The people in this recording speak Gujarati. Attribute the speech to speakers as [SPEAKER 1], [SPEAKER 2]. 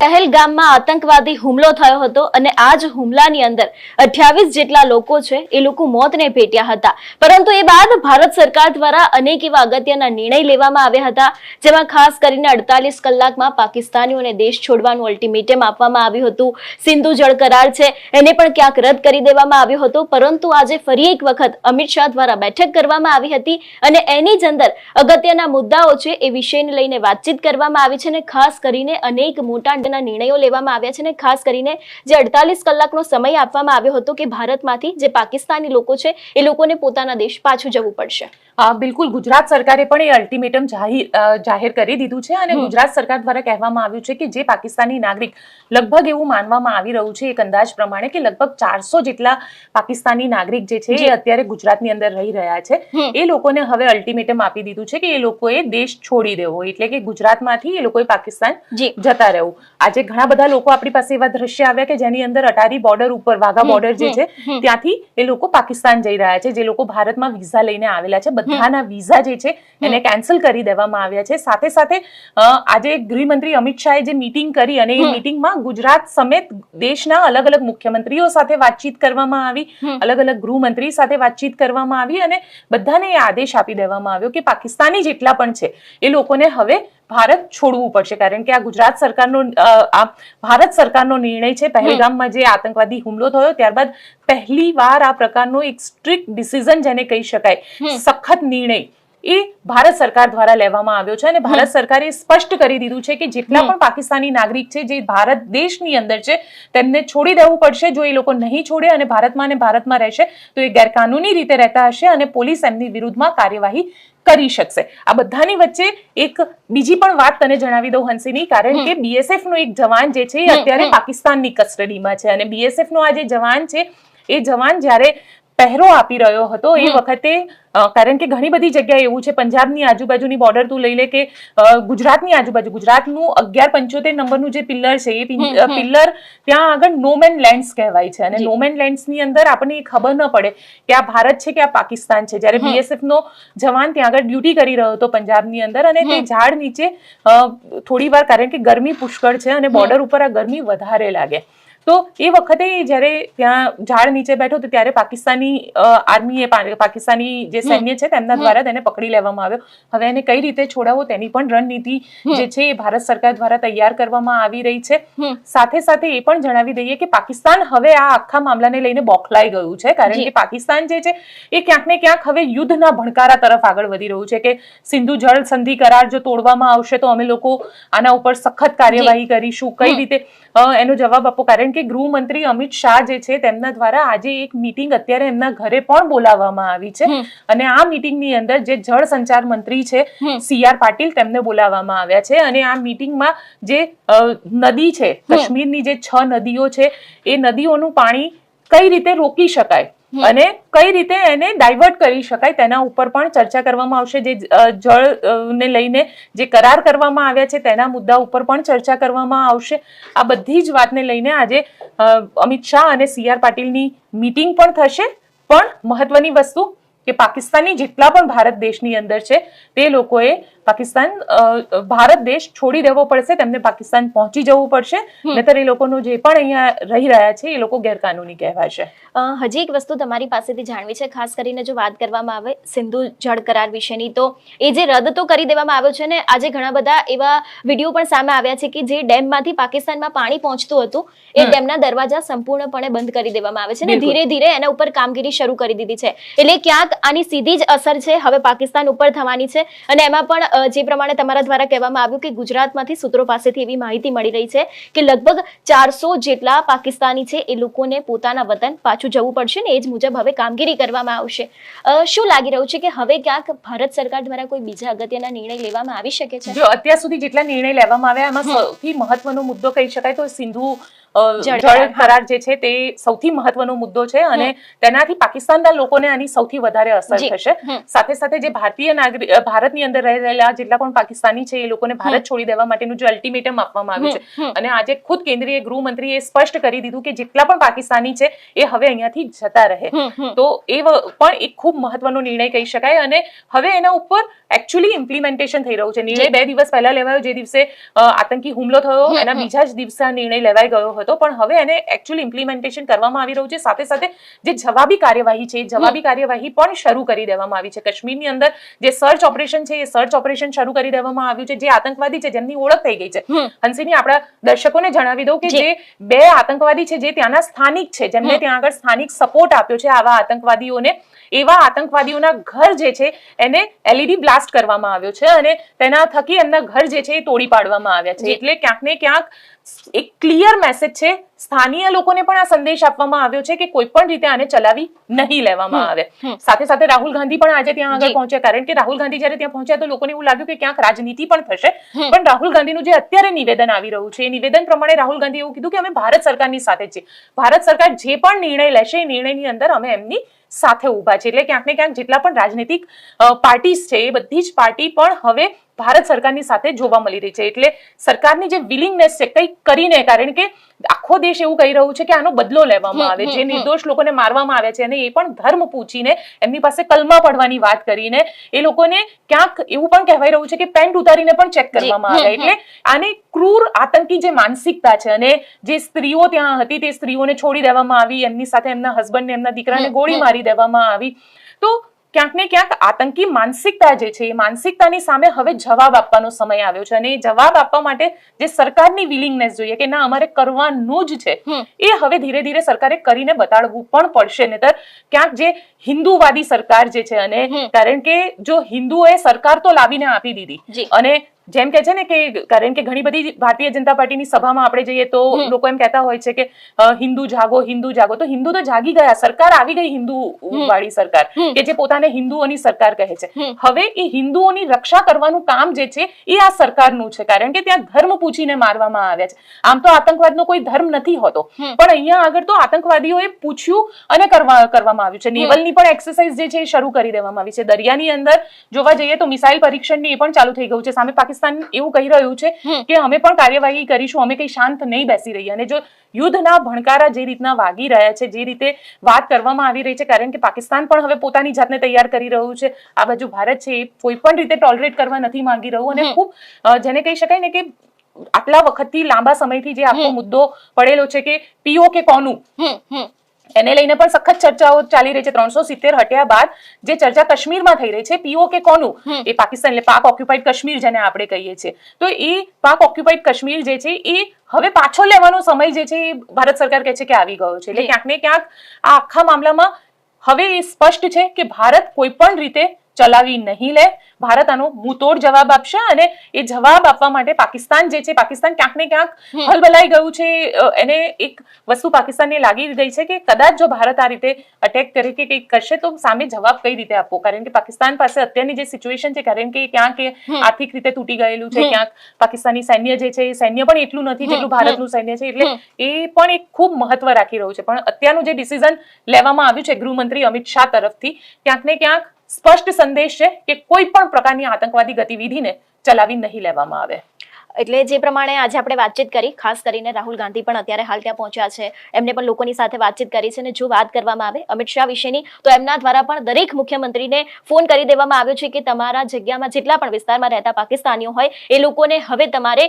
[SPEAKER 1] પહેલગામમાં આતંકવાદી હુમલો થયો હતો અને આ જ હુમલાની અંદર અઠ્યાવીસ જેટલા લોકો છે એ લોકો મોતને ભેટ્યા હતા. પરંતુ એ બાદ ભારત સરકાર દ્વારા અનેક એવા અગત્યના નિર્ણય લેવામાં આવ્યા હતા, જેમાં ખાસ કરીને અડતાલીસ કલાકમાં પાકિસ્તાનીઓને દેશ છોડવાનું અલ્ટિમેટમ આપવામાં આવ્યું હતું. સિંધુ જળ કરાર છે, એને પણ ક્યાંક રદ કરી દેવામાં આવ્યો હતો, પરંતુ આજે ફરી એક વખત અમિત શાહ દ્વારા બેઠક કરવામાં આવી હતી અને એની જ અંદર અગત્યના મુદ્દાઓ છે એ વિષયને લઈને વાતચીત કરવામાં આવી છે અને ખાસ કરીને અનેક મોટા ના નિર્ણયો લેવામાં આવ્યા છે અને ખાસ કરીને જે અડતાલીસ કલાકનો સમય આપવામાં આવ્યો હતો કે ભારતમાંથી જે પાકિસ્તાની લોકો છે, એ લોકોને પોતાના દેશ પાછું જવું પડશે.
[SPEAKER 2] બિલકુલ ગુજરાત સરકારે પણ એ અલ્ટિમેટમ જાહેર કરી દીધું છે અને ગુજરાત સરકાર દ્વારા કહેવામાં આવ્યું છે કે જે પાકિસ્તાની નાગરિક લગભગ એવું માનવામાં આવી રહ્યું છે એક અંદાજ પ્રમાણે કે લગભગ ચારસો જેટલા પાકિસ્તાની નાગરિક જે છે એ અત્યારે ગુજરાતની અંદર રહી રહ્યા છે. એ લોકોને હવે અલ્ટિમેટમ આપી દીધું છે કે એ લોકોએ દેશ છોડી દેવો. એટલે કે ગુજરાતમાંથી એ લોકોએ પાકિસ્તાન જતા રહેવું. આજે ઘણા બધા લોકો આપણી પાસે એવા દ્રશ્ય આવ્યા કે જેની અંદર અટારી બોર્ડર ઉપર વાઘા બોર્ડર જે છે ત્યાંથી એ લોકો પાકિસ્તાન જઈ રહ્યા છે. જે લોકો ભારતમાં વિઝા લઈને આવેલા છે. બધાના વિઝા જે છે એને કેન્સલ કરી દેવામાં આવ્યા છે. સાથે સાથે આજે ગૃહમંત્રી અમિત શાહે જે મિટિંગ કરી અને એ મિટિંગમાં ગુજરાત સમેત દેશના અલગ અલગ મુખ્યમંત્રીઓ સાથે વાતચીત કરવામાં આવી. અલગ અલગ ગૃહમંત્રી સાથે વાતચીત કરવામાં આવી અને બધાને એ આદેશ આપી દેવામાં આવ્યો કે પાકિસ્તાની જેટલા પણ છે એ લોકોને હવે ભારત છોડવું પડશે. કારણ કે આ ગુજરાત સરકારનો આ ભારત સરકારનો નિર્ણય છે. પહેલગામમાં જે આતંકવાદી હુમલો થયો ત્યારબાદ પહેલી વાર આ પ્રકારનો એક સ્ટ્રિક્ટ ડિસિઝન જેને કહી શકાય સખત નિર્ણય એ ભારત સરકાર દ્વારા લેવામાં આવ્યો છે. અને ભારત સરકારે સ્પષ્ટ કરી દીધું છે કે જેટલા પણ પાકિસ્તાની નાગરિક છે જે ભારત દેશની અંદર છે તેમને છોડી દેવું પડશે. જો એ લોકો નહીં છોડે અને ભારતમાં અને ભારતમાં રહેશે તો એ ગેરકાનૂની રીતે રહેતા હશે અને પોલીસ એમની વિરુદ્ધમાં કાર્યવાહી કરી શકશે. આ બધાની વચ્ચે એક બીજી પણ વાત તને જણાવી દઉં હંસીની કારણ કે બીએસએફ નો એક જવાન જે છે એ અત્યારે પાકિસ્તાનની કસ્ટડીમાં છે. અને બીએસએફ નો આ જે જવાન છે એ જવાન જ્યારે પહેરો આપી રહ્યો હતો એ વખતે કારણ કે ઘણી બધી જગ્યાએ એવું છે પંજાબની આજુબાજુની બોર્ડર તું લઈ લે કે ગુજરાતની આજુબાજુ ગુજરાતનું અગિયાર પંચોતેર નંબરનું જે પિલ્લર છે એ. પિલ્લર ત્યાં આગળ નોમેન લેન્ડ્સ કહેવાય છે. અને નોમેન લેન્ડ્સની અંદર આપણને એ ખબર ન પડે કે આ ભારત છે કે આ પાકિસ્તાન છે. જ્યારે. બીએસએફ નો જવાન ત્યાં આગળ ડ્યુટી કરી રહ્યો હતો પંજાબની અંદર અને તે ઝાડ નીચે થોડી વાર કારણ કે ગરમી પુષ્કળ છે અને બોર્ડર ઉપર આ ગરમી વધારે લાગે. તો એ વખતે જ્યારે ત્યાં ઝાડ નીચે બેઠો તો ત્યારે પાકિસ્તાની આર્મીએ પાકિસ્તાની જે સૈન્ય છે તેમના દ્વારા તેને પકડી લેવામાં આવ્યો. હવે એને કઈ રીતે છોડાવો તેની પણ રણનીતિ જે છે એ ભારત સરકાર દ્વારા તૈયાર કરવામાં આવી રહી છે. સાથે સાથે એ પણ જણાવી દઈએ કે પાકિસ્તાન હવે આ આખા મામલાને લઈને બોખલાઈ ગયું છે કારણ કે પાકિસ્તાન જે છે એ ક્યાંક ને ક્યાંક હવે યુદ્ધના ભણકારા તરફ આગળ વધી રહ્યું છે કે સિંધુ જળ સંધિ કરાર જો તોડવામાં આવશે તો અમે લોકો આના ઉપર સખત કાર્યવાહી કરીશું. કઈ રીતે એનો જવાબ આપો કારણ કે ગૃહમંત્રી અમિત શાહ જે છે તેમના દ્વારા આજે એક મિટિંગ અત્યારે એમના ઘરે પણ બોલાવવામાં આવી છે અને આ મિટિંગની અંદર જે જળ સંચાર મંત્રી છે. સી આર પાટીલ તેમને બોલાવવામાં આવ્યા છે અને આ મીટિંગમાં જે નદી છે કાશ્મીરની જે છ નદીઓ છે એ નદીઓનું પાણી કઈ રીતે રોકી શકાય. અને કઈ રીતે એને ડાયવર્ટ કરી શકાય તેના ઉપર પણ ચર્ચા કરવામાં આવશે. જે જળ ને લઈને જે કરાર કરવામાં આવ્યા છે તેના મુદ્દા ઉપર પણ ચર્ચા કરવામાં આવશે. આ બધી જ વાતને લઈને આજે અમિત શાહ અને સી આર પાટીલની મીટિંગ પણ થશે. પણ મહત્વની વસ્તુ કે પાકિસ્તાની જેટલા પણ ભારત દેશની અંદર છે તે લોકોએ પાકિસ્તાન ભારત દેશ છોડી દેવો પડશે તેમને પાકિસ્તાન પહોંચી જવું પડશે. નહીતર એ લોકોનું જે પણ અહીંયા રહી રહ્યા છે એ લોકો ગેરકાનૂની કહેવાશે
[SPEAKER 1] હજી એક વસ્તુ તમારી પાસેથી જાણવી છે ખાસ કરીને જો વાત કરવામાં આવે સિંધુ જળ કરાર વિશેની તો એ જે રદ તો કરી દેવામાં આવ્યો છે ને આજે ઘણા બધા એવા વીડિયો પણ સામે આવ્યા છે કે જે ડેમમાંથી પાકિસ્તાનમાં પાણી પહોંચતું હતું એ ડેમના દરવાજા સંપૂર્ણપણે બંધ કરી દેવામાં આવે છે ને ધીરે ધીરે એના ઉપર કામગીરી શરૂ કરી દીધી છે. એટલે ક્યાંક આની સીધી જ અસર છે હવે પાકિસ્તાન ઉપર થવાની છે. અને એમાં પણ જે પ્રમાણે તમારા દ્વારા કહેવામાં આવ્યું કે ગુજરાતમાંથી સૂત્રો પાસેથી એવી માહિતી મળી રહી છે કે લગભગ ચારસો જેટલા પાકિસ્તાની છે એ લોકોને પોતાના વતન પાછું જવું પડશે ને એ જ મુજબ હવે કામગીરી કરવામાં આવશે. શું લાગી રહ્યું છે કે હવે ક્યાંક ભારત સરકાર દ્વારા કોઈ બીજા અગત્યના નિર્ણય લેવામાં આવી શકે છે?
[SPEAKER 2] જો અત્યાર સુધી જેટલા નિર્ણય લેવામાં આવ્યા એમાં સૌથી મહત્વનો મુદ્દો કહી શકાય તો સિંધુ
[SPEAKER 1] જળ કરાર,
[SPEAKER 2] જે છે તે સૌથી મહત્વનો મુદ્દો છે અને તેનાથી પાકિસ્તાનના લોકોને આની સૌથી વધારે અસર થશે. સાથે સાથે જે ભારતીય નાગરિક ભારતની અંદર રહેલા જેટલા પણ પાકિસ્તાની છે એ લોકોને ભારત છોડી દેવા માટેનું જે અલ્ટિમેટમ આપવામાં આવ્યું છે. અને આજે ખુદ કેન્દ્રીય ગૃહમંત્રીએ સ્પષ્ટ કરી દીધું કે જેટલા પણ પાકિસ્તાની છે એ હવે અહીંયાથી જતા રહે. તો એ પણ એક ખૂબ મહત્વનો નિર્ણય કહી શકાય અને હવે એના ઉપર એકચ્યુઅલી ઇમ્પ્લિમેન્ટેશન થઈ રહ્યું છે. નિર્ણય બે દિવસ પહેલા લેવાયો. જે દિવસે આતંકી હુમલો થયો એના બીજા જ દિવસે આ નિર્ણય લેવાઈ ગયો હતો. પણ હવે એને એકચ્યુઅલી ઇમ્પ્લિમેન્ટેશન કરવામાં આવી રહ્યું છે. સાથે સાથે જે જવાબી કાર્યવાહી છે જવાબી કાર્યવાહી પણ શરૂ કરી દેવામાં આવી છે. કાશ્મીરની અંદર જે સર્ચ ઓપરેશન છે એ સર્ચ ઓપરેશન શરૂ કરી દેવામાં આવ્યું છે. જે આતંકવાદી છે જેમની ઓળખ થઈ ગઈ છે. હંસીની આપણા દર્શકોને જણાવી દઉં કે
[SPEAKER 1] જે.
[SPEAKER 2] બે આતંકવાદી છે જે ત્યાંના સ્થાનિક છે જેમને ત્યાં આગળ સ્થાનિક સપોર્ટ આપ્યો છે આવા આતંકવાદીઓને એવા આતંકવાદીઓના ઘર જે છે એને એલઈડી બ્લાસ્ટ કરવામાં આવ્યો છે અને તેના થકી એમના ઘર જે છે એ તોડી પાડવામાં આવ્યા છે. એટલે ક્યાંક ને ક્યાંક એક ક્લિયર મેસેજ છે. સ્થાનીય લોકોને પણ આ સંદેશ આપવામાં આવ્યો છે કે કોઈ પણ રીતે આને ચલાવી નહીં લેવામાં આવે. સાથે સાથે રાહુલ ગાંધી પણ આજે ત્યાં આગળ પહોંચ્યા. કારણ કે રાહુલ ગાંધી જ્યારે ત્યાં પહોંચ્યા તો લોકોને એવું લાગ્યું કે ક્યાંક રાજનીતિ પણ થશે. પણ રાહુલ ગાંધીનું જે અત્યારે નિવેદન આવી રહ્યું છે એ નિવેદન પ્રમાણે રાહુલ ગાંધી એવું કીધું કે અમે ભારત સરકારની સાથે છીએ. ભારત સરકાર જે પણ નિર્ણય લેશે એ નિર્ણયની અંદર અમે એમની સાથે ઊભા છે એટલે ક્યાંક ને ક્યાંક જેટલા પણ રાજનીતિક પાર્ટીઝ છે એ બધી જ પાર્ટી પણ હવે ભારત સરકારની સાથે જોવા મળી રહી છે. એટલે સરકારની જે વિલિંગનેસ છે કંઈક કરીને કારણ કે આખો દેશ એવું કહી રહ્યું છે કે આનો બદલો લેવામાં આવે જે નિર્દોષ લોકોને મારવામાં આવ્યા છે અને એ પણ ધર્મ પૂછીને એમની પાસે કલમા પડવાની વાત કરીને એ લોકોને ક્યાંક એવું પણ કહેવાય રહ્યું છે કે પેન્ટ ઉતારીને પણ ચેક કરવામાં આવે. એટલે આને ક્રૂર આતંકી જે માનસિકતા છે અને જે સ્ત્રીઓ ત્યાં હતી તે સ્ત્રીઓને છોડી દેવામાં આવી એમની સાથે એમના હસબન્ડને એમના દીકરાને ગોળી મારી દેવામાં આવી. તો ક્યાંક ને ક્યાંક આતંકી માનસિકતા જે છે એ માનસિકતાની સામે હવે જવાબ આપવાનો સમય આવ્યો છે અને એ જવાબ આપવા માટે જે સરકારની વિલિંગનેસ જોઈએ કે ના અમારે કરવાનું જ છે એ હવે ધીરે ધીરે સરકારે કરીને બતાડવું પણ પડશે. નહીતર ક્યાંક જે હિન્દુવાદી સરકાર જે છે અને કારણ કે જો હિન્દુઓએ સરકાર તો લાવીને આપી દીધી અને જેમ કે છે ને કે કારણ કે ઘણી બધી ભારતીય જનતા પાર્ટીની સભામાં આપણે જઈએ તો લોકો એમ કહેતા હોય છે કે હિન્દુ જાગો હિન્દુ જાગો. તો હિન્દુ તો જાગી ગયા સરકાર આવી ગઈ હિન્દુ વાળી સરકાર કે જે પોતાને હિન્દુઓની સરકાર કહે છે. હવે એ હિન્દુઓની રક્ષા કરવાનું કામ જે છે એ આ સરકારનું છે. કારણ કે ત્યાં ધર્મ પૂછીને મારવામાં આવ્યા છે. આમ તો આતંકવાદનો કોઈ ધર્મ નથી હોતો. પણ અહીંયા આગળ તો આતંકવાદીઓએ પૂછ્યું અને કરવા કરવામાં આવ્યું છે. નેવલની પણ એક્સરસાઇઝ જે છે એ શરૂ કરી દેવામાં આવી છે. દરિયાની અંદર જોવા જઈએ તો મિસાઇલ પરીક્ષણની એ પણ ચાલુ થઈ ગયું છે. સામે પાકિસ્તાન એવું કહી રહ્યું છે કે અમે પણ કાર્યવાહી કરીશું અમે કઈ શાંત નહીં બેસી રહી અને જો યુદ્ધના ભણકારા જે રીતના વાગી રહ્યા છે જે રીતે વાત કરવામાં આવી રહી છે કારણ કે પાકિસ્તાન પણ હવે પોતાની જાતને તૈયાર કરી રહ્યું છે આ બાજુ ભારત છે એ કોઈ પણ રીતે ટોલરેટ કરવા નથી માંગી રહ્યું. અને. ખૂબ જેને કહી શકાય ને કે આટલા વખતથી લાંબા સમયથી જે આખો મુદ્દો પડેલો છે કે પીઓ કે કોનું. એને લઈને પણ સખત ચર્ચાઓ ચાલી રહી છે. ત્રણસો સિત્તેર હટ્યા બાદ જે ચર્ચા કાશ્મીરમાં થઈ રહી છે પીઓ કે કોનું? એ પાકિસ્તાન એટલે પાક ઓક્યુપાઈડ કાશ્મીર જેને આપણે કહીએ છીએ. તો એ પાક ઓક્યુપાઈડ કાશ્મીર જે છે એ હવે પાછો લેવાનો સમય જે છે એ ભારત સરકાર કહે છે કે આવી ગયો છે. એટલે ક્યાંક ને ક્યાંક આ આખા મામલામાં હવે એ સ્પષ્ટ છે કે ભારત કોઈ પણ રીતે ચલાવી નહીં લે. ભારત આનો મુતોડ જવાબ આપશે અને એ જવાબ આપવા માટે પાકિસ્તાન જે છે પાકિસ્તાન ક્યાંક ને ક્યાંક હલબલાઈ ગયું છે. એને એક વસ્તુ પાકિસ્તાનને લાગી ગઈ છે કે કદાચ જો ભારત આ રીતે અટેક કરે કે કંઈક કરશે તો સામે જવાબ કઈ રીતે આપવો? કારણ કે પાકિસ્તાન પાસે અત્યારની જે સિચ્યુએશન છે કારણ કે ક્યાંક આર્થિક રીતે તૂટી ગયેલું છે ક્યાંક પાકિસ્તાની સૈન્ય જે છે એ સૈન્ય પણ એટલું નથી જેટલું ભારતનું સૈન્ય છે એટલે એ પણ એક ખૂબ મહત્વ રાખી રહ્યું છે. પણ અત્યારનું જે ડિસિઝન લેવામાં આવ્યું છે ગૃહમંત્રી અમિત શાહ તરફથી ક્યાંક ને ક્યાંક સ્પષ્ટ સંદેશ છે કે કોઈ પણ પ્રકારની આતંકવાદી ગતિવિધિને ચલાવી નહીં લેવામાં આવે.
[SPEAKER 1] એટલે જે પ્રમાણે આજે આપણે વાતચીત કરી, ખાસ કરીને રાહુલ ગાંધી પણ અત્યારે હાલ ત્યાં પહોંચ્યા છે. એમને પણ લોકોની સાથે વાતચીત કરી છે અને જો વાત કરવામાં આવે અમિત શાહ વિશેની, તો એમના દ્વારા પણ દરેક મુખ્યમંત્રીને ફોન કરી દેવામાં આવ્યો છે કે તમારા જગ્યામાં જેટલા પણ વિસ્તારમાં રહેતા પાકિસ્તાનીઓ હોય, એ લોકોને હવે તમારે